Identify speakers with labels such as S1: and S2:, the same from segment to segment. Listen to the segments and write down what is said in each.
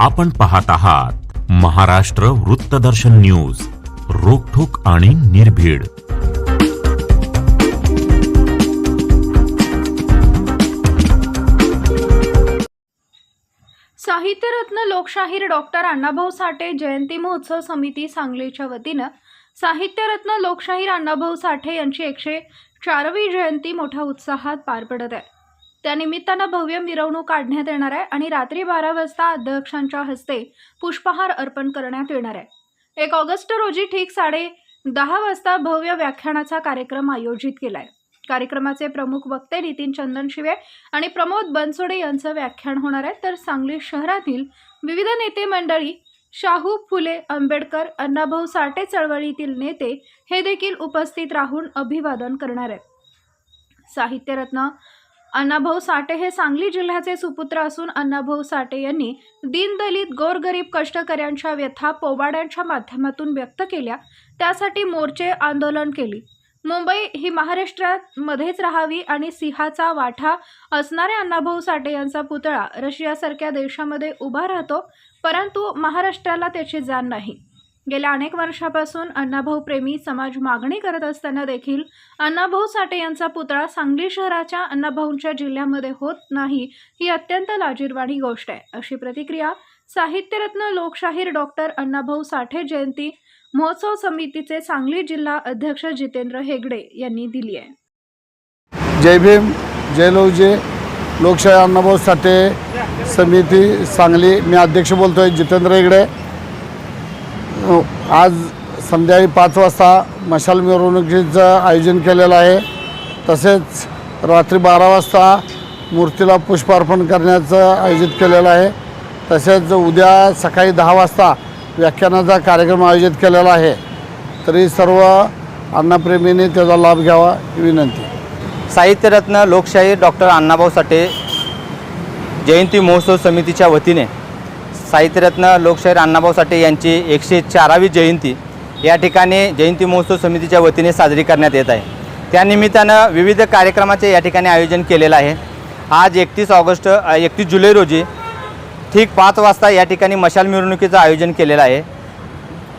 S1: आपण पाहत आहात महाराष्ट्र वृत्तदर्शन न्यूज रोखोक आणि निर्भीड.
S2: साहित्यरत्न लोकशाहीर डॉक्टर अण्णाभाऊ साठे जयंती महोत्सव समिती सांगलीच्या वतीनं साहित्यरत्न लोकशाहीर अण्णाभाऊ साठे यांची एकशे चारवी जयंती मोठ्या उत्साहात पार पडत आहे. त्यानिमित्तानं भव्य मिरवणूक काढण्यात येणार आहे आणि रात्री बारा वाजता अध्यक्षांच्या हस्ते पुष्पहार अर्पण करण्यात येणार आहे. एक ऑगस्ट रोजी ठीक साडे दहा वाजता भव्य व्याख्यानाचा कार्यक्रम आयोजित केला आहे कार्यक्रमाचे प्रमुख वक्ते नितीन चंदनशिवे आणि प्रमोद बनसोडे यांचं व्याख्यान होणार आहे. तर सांगली शहरातील विविध नेते मंडळी शाहू फुले आंबेडकर अण्णाभाऊ साठे चळवळीतील नेते हे देखील उपस्थित राहून अभिवादन करणार आहेत. साहित्यरत्न अण्णाभाऊ साठे हे सांगली जिल्ह्याचे सुपुत्र असून अण्णाभाऊ साठे यांनी दीनदलित गोरगरीब कष्टकऱ्यांच्या व्यथा पोवाड्यांच्या माध्यमातून व्यक्त केल्या. त्यासाठी मोर्चे आंदोलन केली. मुंबई ही महाराष्ट्रात मध्येच राहावी आणि सिंहाचा वाठा असणाऱ्या अण्णाभाऊ साठे यांचा पुतळा रशियासारख्या देशामध्ये उभा राहतो परंतु महाराष्ट्राला त्याची जाण नाही. गेल्या अनेक वर्षापासून अण्णाभाऊ प्रेमी समाज मागणी करत असताना देखील अण्णाभाऊ साठे यांचा पुतळा सांगली शहराच्या अण्णाभाऊंच्या जिल्ह्यामध्ये होत नाही ही अत्यंत लाजीरवाणी गोष्ट आहे. अशी प्रतिक्रिया साहित्यरत्न लोकशाहीर डॉक्टर अण्णाभाऊ साठे जयंती महोत्सव समितीचे सांगली जिल्हा अध्यक्ष जितेंद्र हेगडे यांनी दिली आहे.
S3: जय भीम जय लवजे लोकशाही अण्णाभाऊ साठे समिती सांगली. मी अध्यक्ष बोलतोय जितेंद्र हेगडे. आज संध्याकाळी पाच वाजता मशाल मिरवणुकीचं आयोजन केलेलं आहे. तसेच रात्री बारा वाजता मूर्तीला पुष्पार्पण करण्याचं आयोजित केलेलं आहे. तसेच उद्या सकाळी दहा वाजता व्याख्यानाचा कार्यक्रम आयोजित केलेला आहे. तरी सर्व अण्णाप्रेमींनी त्याचा लाभ घ्यावा ही विनंती.
S4: साहित्यरत्न लोकशाही डॉक्टर अण्णाभाऊ साठे जयंती महोत्सव समितीच्या वतीने साहित्यरत्न लोकशाहीर अण्णाभाऊ साठे यांची एकशे चारावी जयंती या ठिकाणी जयंती महोत्सव समितीच्या वतीने साजरी करण्यात येत आहे. त्यानिमित्तानं विविध कार्यक्रमाचे या ठिकाणी आयोजन केलेलं आहे. आज एकतीस ऑगस्ट एकतीस जुलै रोजी ठीक पाच वाजता या ठिकाणी मशाल मिरवणुकीचं आयोजन केलेलं आहे.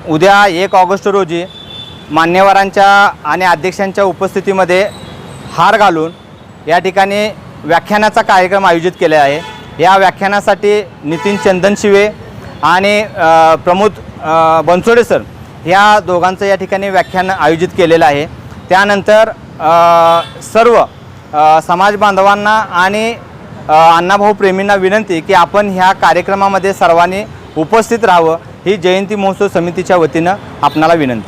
S4: उद्या एक ऑगस्ट रोजी मान्यवरांच्या आणि अध्यक्षांच्या उपस्थितीमध्ये हार घालून या ठिकाणी व्याख्यानाचा कार्यक्रम आयोजित केला आहे. या व्याख्यानासाठी नितीन चंदनशिवे आणि प्रमोद बनसोडे सर ह्या दोघांचं या ठिकाणी व्याख्यान आयोजित केलेलं आहे. त्यानंतर सर्व समाज बांधवांना आणि अण्णाभाऊ प्रेमींना विनंती की आपण ह्या कार्यक्रमामध्ये सर्वांनी उपस्थित राहावं ही जयंती महोत्सव समितीच्या वतीनं आपणाला विनंती.